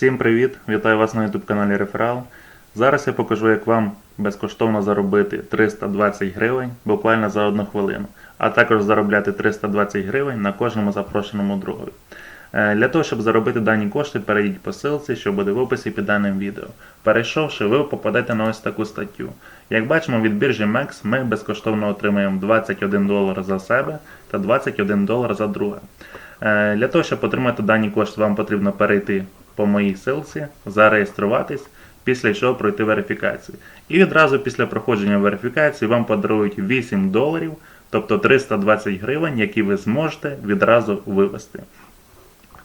Всім привіт! Вітаю вас на YouTube каналі Реферал. Зараз я покажу, як вам безкоштовно заробити 320 гривень буквально за одну хвилину, а також заробляти 320 гривень на кожному запрошеному другові. Е, Для того, щоб заробити дані кошти, перейдіть по ссылці, що буде в описі під даним відео. Перейшовши, ви попадете на ось таку статтю. Як бачимо, від біржі MEX ми безкоштовно отримаємо 21 долар за себе та 21 долар за друга. Е, Для того, щоб отримати дані кошти, вам потрібно перейти по моїй ссылці, зареєструватись, після чого пройти верифікацію. І відразу після проходження верифікації вам подарують 8 доларів, тобто 320 гривень, які ви зможете відразу вивести.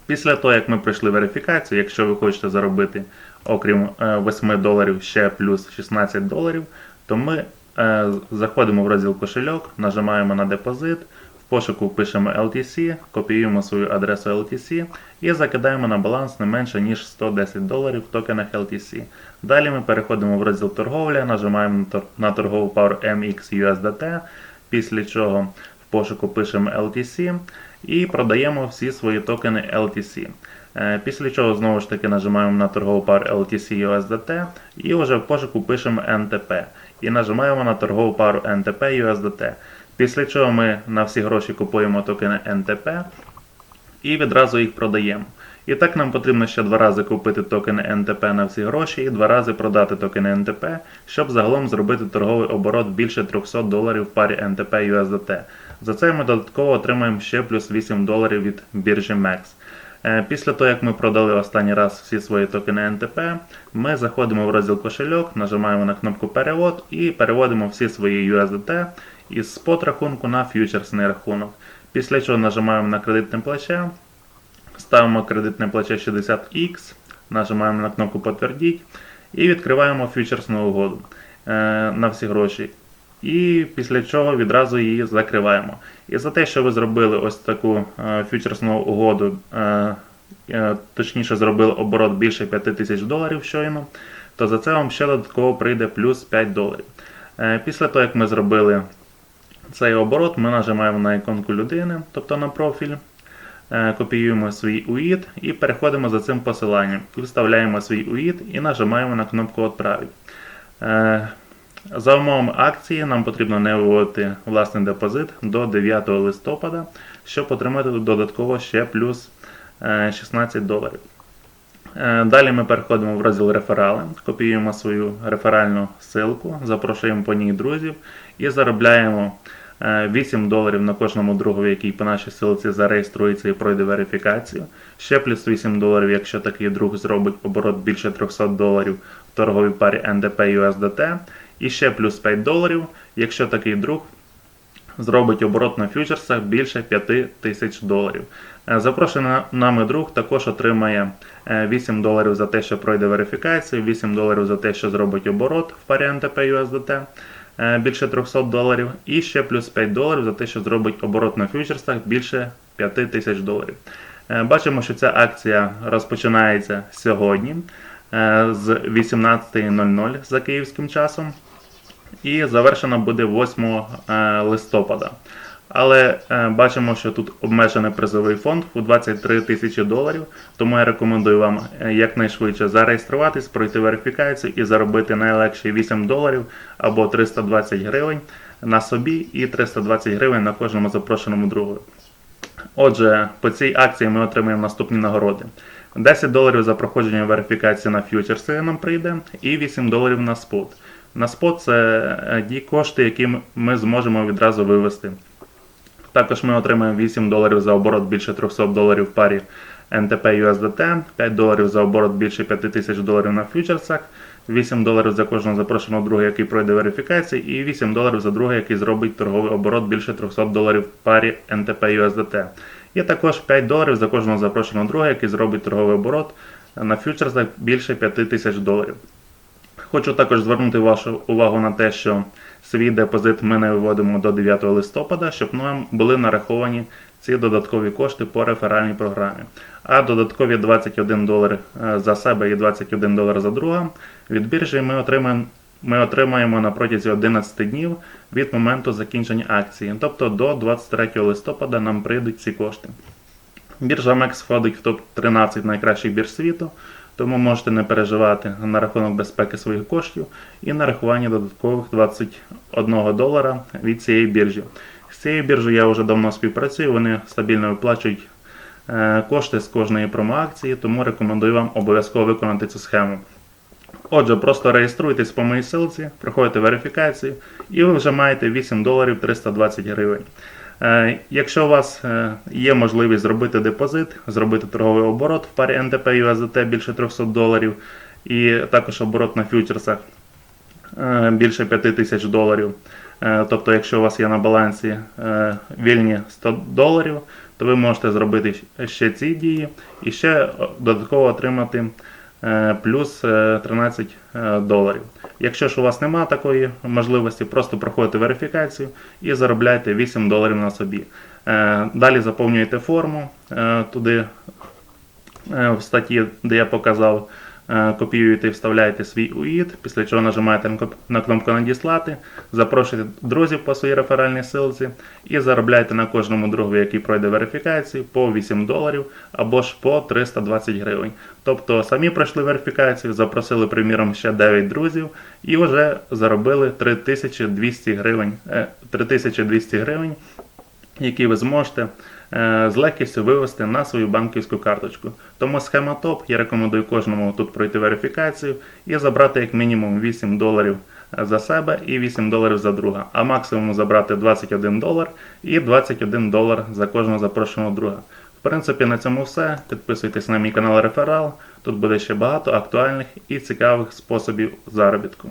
Після того, як ми пройшли верифікацію, якщо ви хочете заробити окрім е, 8 доларів ще плюс 16 доларів, то ми е, заходимо в розділ кошельок, нажимаємо на депозит, пошуку пишемо LTC, копіюємо свою адресу LTC і закидаємо на баланс не менше ніж 110 доларів в токенах LTC. Далі ми переходимо в розділ торговля, нажимаємо на торгову пару MX USDT, після чого в пошуку пишемо LTC і продаємо всі свої токени LTC. Е, Після чого знову ж таки нажимаємо на торгову пару LTC USDT і вже в пошуку пишемо NTP. І нажимаємо на торгову пару NTP USDT. Після чого ми на всі гроші купуємо токени NTP і відразу їх продаємо. І так нам потрібно ще два рази купити токени NTP на всі гроші і два рази продати токени NTP, щоб загалом зробити торговий оборот більше 300 доларів в парі NTP USDT. За це ми додатково отримаємо ще плюс 8 доларів від біржі MEX. Е, Після того, як ми продали останній раз всі свої токени NTP, ми заходимо в розділ кошельок, нажимаємо на кнопку перевод і переводимо всі свої USDT із спот рахунку на фьючерсний рахунок. Після чого нажимаємо на кредитне плече, ставимо кредитне плече 60X, нажимаємо на кнопку Подтвердіть і відкриваємо фьючерсну угоду е, на всі гроші. І після чого відразу її закриваємо. І за те, що ви зробили ось таку е, фьючерсну угоду, е, точніше зробили оборот більше 5 тисяч доларів щойно, то за це вам ще додатково прийде плюс 5 доларів. Після того, як ми зробили цей оборот, ми нажимаємо на іконку людини, тобто на профіль, е, копіюємо свій УІД і переходимо за цим посиланням. Вставляємо свій УІД і нажимаємо на кнопку «Отправить». Е, За умовами акції нам потрібно не виводити власний депозит до 9 листопада, щоб отримати додатково ще плюс е, 16 доларів. Е, Далі ми переходимо в розділ реферали, копіюємо свою реферальну ссылку, запрошуємо по ній друзів і заробляємо е, 8 доларів на кожному другові, який по нашій ссылці зареєструється і пройде верифікацію. Ще плюс 8 доларів, якщо такий друг зробить оборот більше 300 доларів в торговій парі NDP USDT. І ще плюс 5 доларів, якщо такий друг зробить оборот на фьючерсах більше 5 тисяч доларів. Е, Запрошений нами друг також отримає е, 8 доларів за те, що пройде верифікацію, 8 доларів за те, що зробить оборот в парі NTP USDT е, більше 300 доларів, і ще плюс 5 доларів за те, що зробить оборот на фьючерсах більше 5 тисяч доларів. Е, Бачимо, що ця акція розпочинається сьогодні е, з 18.00 за київським часом і завершена буде 8 е, листопада. Але е, бачимо, що тут обмежений призовий фонд у 23 тисячі доларів, тому я рекомендую вам е, якнайшвидше зареєструватись, пройти верифікацію і заробити найлегші 8 доларів або 320 гривень на собі і 320 гривень на кожному запрошеному другу. Отже, по цій акції ми отримаємо наступні нагороди. 10 доларів за проходження верифікації на фьючерси нам прийде, і 8 доларів на спот. На спот це е, ті кошти, які ми зможемо відразу вивести. Також ми отримаємо 8 доларів за оборот більше 300 доларів в парі NTP USDT, 5 доларів за оборот більше 5 тисяч доларів на фьючерсах, 8 доларів за кожного запрошеного друга, який пройде верифікацію, і 8 доларів за друга, який зробить торговий оборот більше 300 доларів в парі NTP USDT. І також 5 доларів за кожного запрошеного друга, який зробить торговий оборот на фьючерсах більше 5 тисяч доларів. Хочу також звернути вашу увагу на те, що свій депозит ми не виводимо до 9 листопада, щоб нам були нараховані ці додаткові кошти по реферальній програмі. А додаткові 21 долар е, за себе і 21 долар за друга від біржі ми отримаємо, ми отримаємо на протязі 11 днів від моменту закінчення акції. Тобто до 23 листопада нам прийдуть ці кошти. Біржа MEX входить в топ-13 найкращих бірж світу, тому можете не переживати на рахунок безпеки своїх коштів і нарахування додаткових 21 долара від цієї біржі. З цією біржею я вже давно співпрацюю, вони стабільно виплачують е, кошти з кожної промоакції, тому рекомендую вам обов'язково виконати цю схему. Отже, просто реєструйтесь по моїй ссылці, проходите верифікацію, і ви вже маєте 8 доларів 320 гривень. Е, Якщо у вас е, є можливість зробити депозит, зробити торговий оборот в парі NTP USDT більше 300 доларів, і також оборот на фьючерсах е, більше 5 тисяч доларів. Тобто, якщо у вас є на балансі вільні 100 доларів, то ви можете зробити ще ці дії і ще додатково отримати плюс е, 13 е, доларів. Якщо ж у вас немає такої можливості, просто проходите верифікацію і заробляйте 8 доларів на собі. Е, Далі заповнюєте форму е, туди е, в статті, де я показав, е, копіюєте і вставляєте свій УІД, після чого нажимаєте на кнопку Надіслати, запрошуєте друзів по своїй реферальній ссылці і заробляєте на кожному другу, який пройде верифікацію, по 8 доларів або ж по 320 гривень. Тобто самі пройшли верифікацію, запросили, приміром, ще 9 друзів і вже заробили 3200 гривень, е, 3200 гривень які ви зможете е, з легкістю вивести на свою банківську карточку. Тому схема топ. Я рекомендую кожному тут пройти верифікацію і забрати як мінімум 8 доларів за себе і 8 доларів за друга, а максимум забрати 21 долар і 21 долар за кожного запрошеного друга. В принципі, на цьому все. Підписуйтесь на мій канал Реферал. Тут буде ще багато актуальних і цікавих способів заробітку.